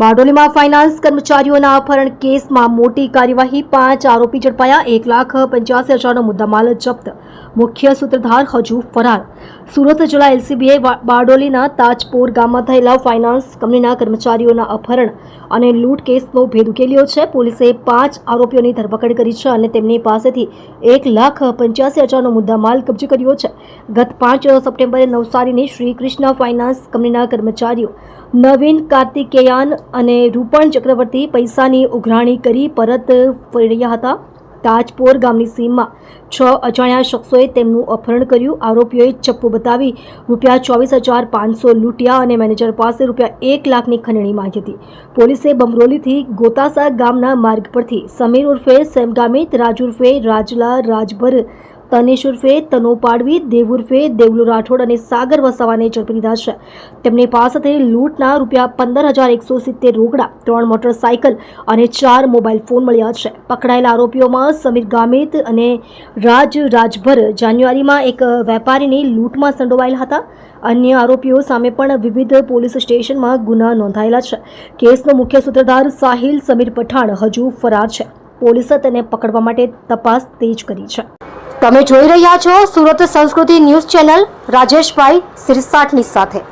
બારડોલીમાં finance કર્મચારીઓના અપહરણ કેસમાં મોટી કાર્યવાહી, પાંચ આરોપી ઝડપાયા, એક લાખ પંચ્યાસી હજારનો મુદ્દામાલ જપ્ત. મુખ્ય સૂત્રધાર હજુ ફરાર. સુરત જિલ્લા એલસીબીએ બારડોલીના તાજપોર ગામમાં થયેલા ફાઇનાન્સ કંપનીના કર્મચારીઓના અપહરણ અને લૂંટ કેસનો ભેદ ઉકેલ્યો છે. પોલીસે પાંચ આરોપીઓની ધરપકડ કરી છે અને તેમની પાસેથી એક લાખ પંચ્યાસી હજારનો મુદ્દામાલ કબજે કર્યો છે. ગત પાંચ સપ્ટેમ્બરે નવસારીની શ્રી કૃષ્ણ ફાઇનાન્સ કંપનીના કર્મચારીઓ નવીન કાર્તિકેયાન અને રૂપણ ચક્રવર્તી પૈસાની ઉઘરાણી કરી પરત ફરી રહ્યા હતા. તાજપોર ગામની સીમમાં છ અજાણ્યા શખ્સોએ તેમનું અપહરણ કર્યું. આરોપીઓએ ચપ્પુ બતાવી રૂપિયા ચોવીસ હજાર પાંચસો લૂંટ્યા અને મેનેજર પાસે રૂપિયા એક લાખની ખંડણી માંગી હતી. પોલીસે બમરોલીથી ગોતાસા ગામના માર્ગ પરથી સમીર ઉર્ફે સેમગામિત રાજ ઉર્ફે રાજલા રાજભર તનેશ ઉર્ફે તનો પાડવી, દેવ ઉર્ફે દેવલુ રાઠોડ અને સાગર વસાવાને ઝડપી લીધા છે. તેમની પાસેથી લૂંટના રૂપિયા પંદર હજાર એકસો સિત્તેર રોકડા, ત્રણ મોટરસાયકલ અને ચાર મોબાઈલ ફોન મળ્યા છે. પકડાયેલા આરોપીઓમાં સમીર ગામિત અને રાજ રાજભર જાન્યુઆરીમાં એક વેપારીની લૂંટમાં સંડોવાયેલા હતા. અન્ય આરોપીઓ સામે પણ વિવિધ પોલીસ સ્ટેશનમાં ગુના નોંધાયેલા છે. કેસનો મુખ્ય સૂત્રધાર સાહિલ સમીર પઠાણ હજુ ફરાર છે. પોલીસે તેને પકડવા માટે તપાસ તેજ કરી છે. તમે જોઈ રહ્યા છો સુરત સંસ્કૃતિ ન્યૂઝ ચેનલ રાજેશભાઈ સિરસાટની સાથે.